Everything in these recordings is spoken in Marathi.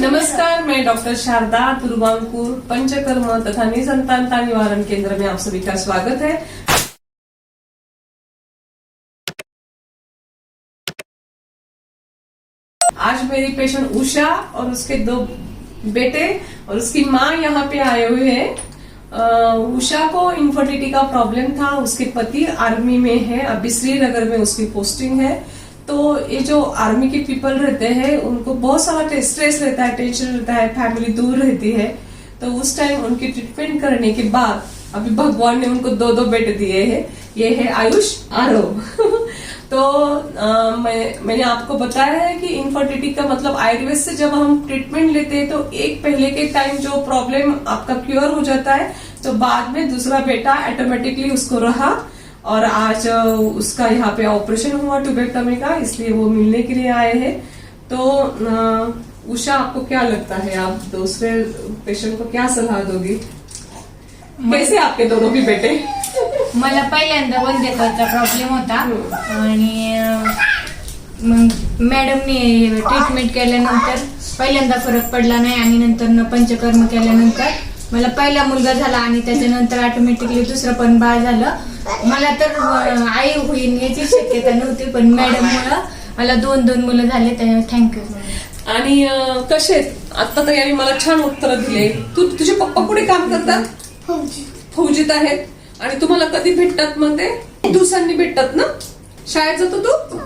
नमस्कार, मैं डॉक्टर शारदा दुर्वांकुर पंचकर्म तथा निसंतानता निवारण केंद्र में आप सभी का स्वागत है। आज मेरी पेशेंट उषा और उसके दो बेटे और उसकी माँ यहाँ पे आए हुए हैं। उषा को इन्फर्टिलिटी का प्रॉब्लम था, उसके पति आर्मी में है, अभी श्रीनगर में उसकी पोस्टिंग है। तो ये जो आर्मी के पीपल रहते हैं उनको बहुत सारा स्ट्रेस रहता है टेंशन रहता है फैमिली दूर रहती है। तो उस टाइम उनकी ट्रीटमेंट करने के बाद अभी भगवान ने उनको दो दो बेटे दिए हैं। ये है आयुष आरोप तो अ, मैं मैंने आपको बताया है कि इनफर्टिलिटी का मतलब आयुर्वेद से जब हम ट्रीटमेंट लेते हैं तो एक पहले के टाइम जो प्रॉब्लम आपका क्योर हो जाता है तो बाद में दूसरा बेटा ऑटोमेटिकली उसको रहा। और आज उसका यहाँ पे ऑपरेशन हुआ ट्यूबेक्टमी का इसलिए वो मिलने के लिए आए हैं। तो उषा आपको क्या लगता है? आप दूसरे पेशेंट को क्या सलाह दोगी? कैसे आपके दोनों भी बेटे? मला पहिल्यांदा वंध्यत्वाचा प्रॉब्लेम होता. आणि मग मॅडमने ट्रीटमेंट केल्यानंतर पहिल्यांदा फरक पडला नाही आणि नंतर पंचकर्म केल्यानंतर मला पहिला मुलगा झाला आणि त्याच्यानंतर ऑटोमॅटिकली दुसरं पण बाळ झालं. मला तर अं, आई होईल याची शक्यता नव्हती पण मॅडम मुळे मला दोन दोन मुलं झाले त्यामुळे थँक्यू आणि अं, कसे आहेत? आता तर यांनी मला छान उत्तर दिले. तू तुझे पप्पा कुठे काम करतात? फौजीत आहेत. आणि तुम्हाला कधी भेटतात मग ते? दिवसांनी भेटतात ना? शाळेत जातो तू?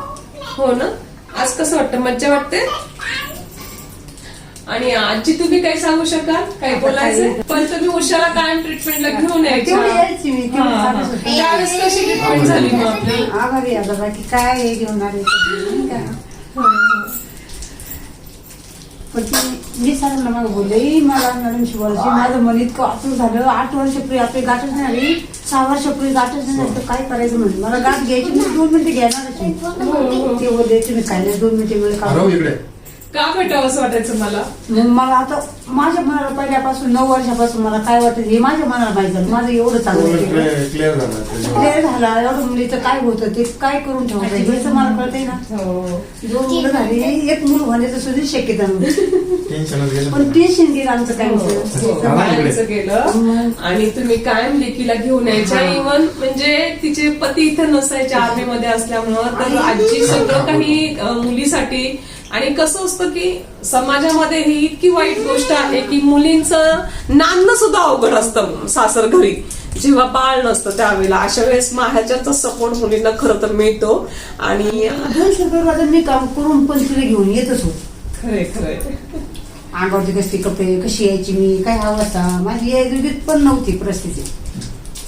हो ना? आज कसं वाटतं? मज्जा वाटते? आणि आजी तुम्ही काही सांगू शकाल? काही बोलायचं पण तुम्ही उशाला कायम ट्रीटमेंटला घेऊन यायच्या. तेवढी यायची मी, तेवढी हा, हा. चालूच होती. त्यावेळेस कशी ट्रीटमेंट झाली मग आपली? आभारी आहे बाबा की काय हे घेऊन आले काय? पण ती मी सरांना मग बोलले "ई, मला मॅडमशी बोलायची माझं मन इतकं आतूर झालं आठ वर्षापूर्वी आपली गाठच नाही आली सहा वर्षापूर्वी गाठच नाही तर काय करायचं म्हणजे मला गाठ घ्यायची मी दोन मिनिटं घेणारच नाही. ते बोलले तुम्ही काय नाही दोन मिनिटं वेळ इकडे. का भेटावं असं वाटायचं मला? मग मला आता माझ्या मनाला पहिल्यापासून नऊ वर्षापासून मला काय वाटतं हे माझ्या मनाला माहिती झालं माझं एवढं चांगलं केलं क्लिअर झाला त्याच्यावर. क्लिअर झाला. एवढं मुलीचं काय होतं ते काय करून ठेवायचं हेच मला कळतंय ना. दोन मुलं झाली एक मुलं होण्याचं सुद्धा शक्यता नव्हती टेन्शनच गेलं. पण टेन्शन गेलं आमचं काय होतं? हो, बाहेरचं गेलं. आणि तुम्ही कायम लेकीला घेऊन यायच्या. इव्हन म्हणजे तिचे पती इथं नसायचे आर्मी मध्ये असल्यामुळं तर आजी सगळं काही अं, मुलीसाठी आणि कसं असतं की समाजामध्ये ही इतकी वाईट गोष्ट आहे की मुलींचं नांदणं सुद्धा अवघड असतं सासर घरी. जेव्हा बाळ नसतं त्यावेळेला. अशा वेळेस माह्याच्याचा सपोर्ट मुलींना खरं तर मिळतो. आणि रुपये मी काम करून पण तिला घेऊन येतच होत. खरे खरे अंगावरती कसे कपडे कशी यायची मी काय अवस्था माझी यायची पण नव्हती परिस्थिती.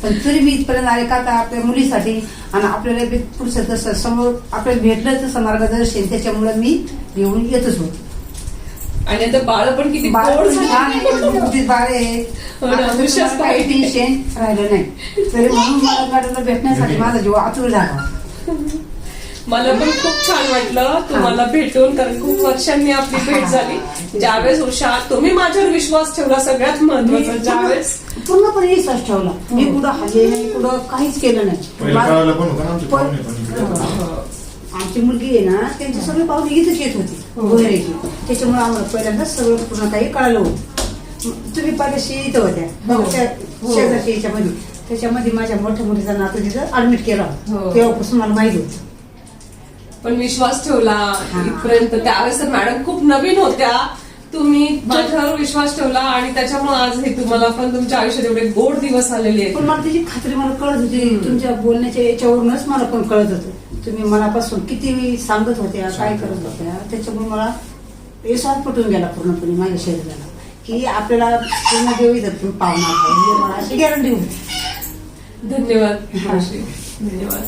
पण तरी मी इथपर्यंत आले का आपल्या मुलीसाठी आणि आपल्याला बी पुढचं तसं समोर आपल्याला भेटलं तसं मार्गदर्शन त्याच्यामुळे मी घेऊन येतच होत आणि आता बाळ पण किती बाळ गोड पण छान आहे. हो काही. टेन्शन राहिलं नाही. तरी म्हणून मला भेटण्यासाठी माझा जीव आतुर झाला. मला पण खूप छान वाटलं. तुम्हाला भेटून कारण खूप वर्षांनी आपली भेट झाली. ज्यावेळेस उषा तुम्ही माझ्यावर विश्वास ठेवला सगळ्यात महत्वाचं ज्यावेळेस पूर्णपणे विश्वास ठेवला. मी कुठं हल्ले नाही कुठं काहीच केलं नाही. होतं ना आमचे मुलगी आहे ना त्यांची सगळे पाहुणे इथंच येत होती वगैरेची त्याच्यामुळे आम्हाला पहिल्यांदाच सगळं पूर्ण काही कळालं होतं. तुम्ही पाहिल्याशी इथं होत्या. हो. त्या हो. शेजारच्या याच्यामध्ये. त्याच्यामध्ये माझ्या मोठ्या मुलीचा नातू तिथं ऍडमिट केला हो. तेव्हापासून मला माहिती होतं. पण विश्वास ठेवला. इथपर्यंत. त्यावेळेस तर मॅडम खूप नवीन होत्या. तुम्ही माझ्यावर विश्वास ठेवला आणि त्याच्यामुळे आज हे तुम्हाला पण तुमच्या आयुष्यात एवढे गोड दिवस आलेले पण आहेत मला त्याची खात्री मला कळत होती. तुमच्या बोलण्याच्या याच्यावरूनच मला पण कळत होतं. तुम्ही मनापासून किती सांगत होत्या काय करत होत्या त्याच्यामुळे मला विश्वास पटून गेला पूर्णपणे माझ्या शरीराला की आपल्याला पूर्ण देव इथं मला अशी गॅरंटी होती. धन्यवाद. धन्यवाद.